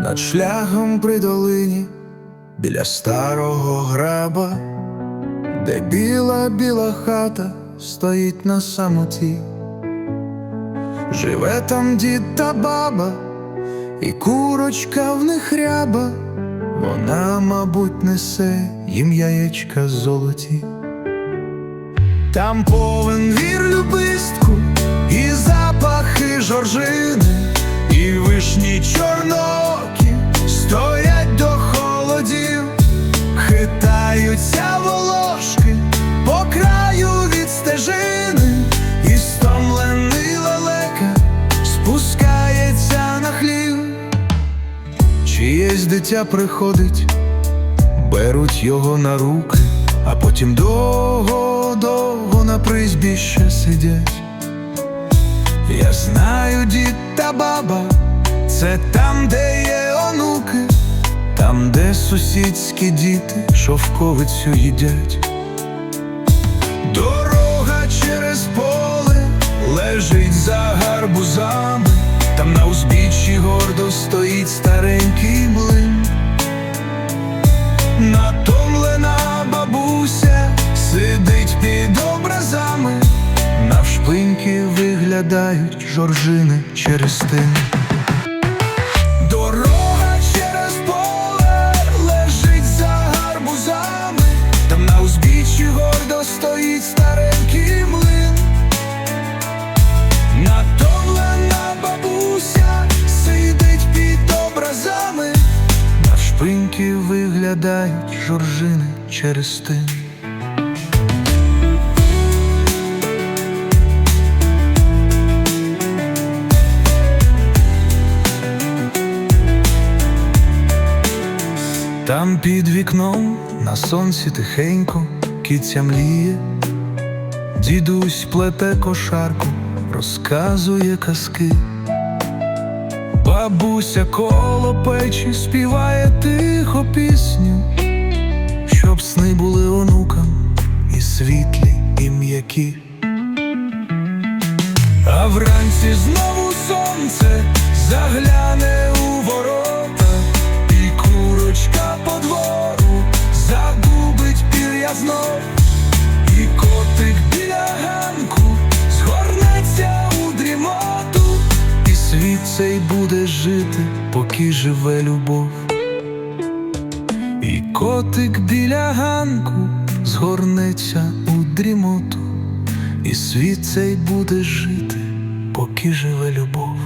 над шляхом при долині, біля старого граба, де біла біла хата стоїть на самоті. Живе там дід та баба, і курочка в них ряба, вона, мабуть, несе їм яєчка золоті. Там повен вір любистку, і запахи жоржини, і вишні чорнокі дитя приходить, беруть його на руки, а потім довго-довго на призбі ще сидять. Я знаю, дід та баба, це там, де є онуки, там, де сусідські діти шовковицю їдять. Дорога через поле лежить за гарбузами, там на узбіччі гордо стоїть старенький виглядають жоржини через тин. Дорога через поле лежить за гарбузами, там на узбіччі гордо стоїть старенький млин. Натомлена бабуся сидить під образами, навшпиньки виглядають жоржини через тин. Там під вікном на сонці тихенько кіця мліє, дідусь плете кошарку, розказує казки. Бабуся коло печі співає тихо пісню, щоб сни були онукам і світлі, і м'які. А вранці знову цей буде жити, поки живе любов. І котик біля ганку згорнеться у дрімоту, і світ цей буде жити, поки живе любов.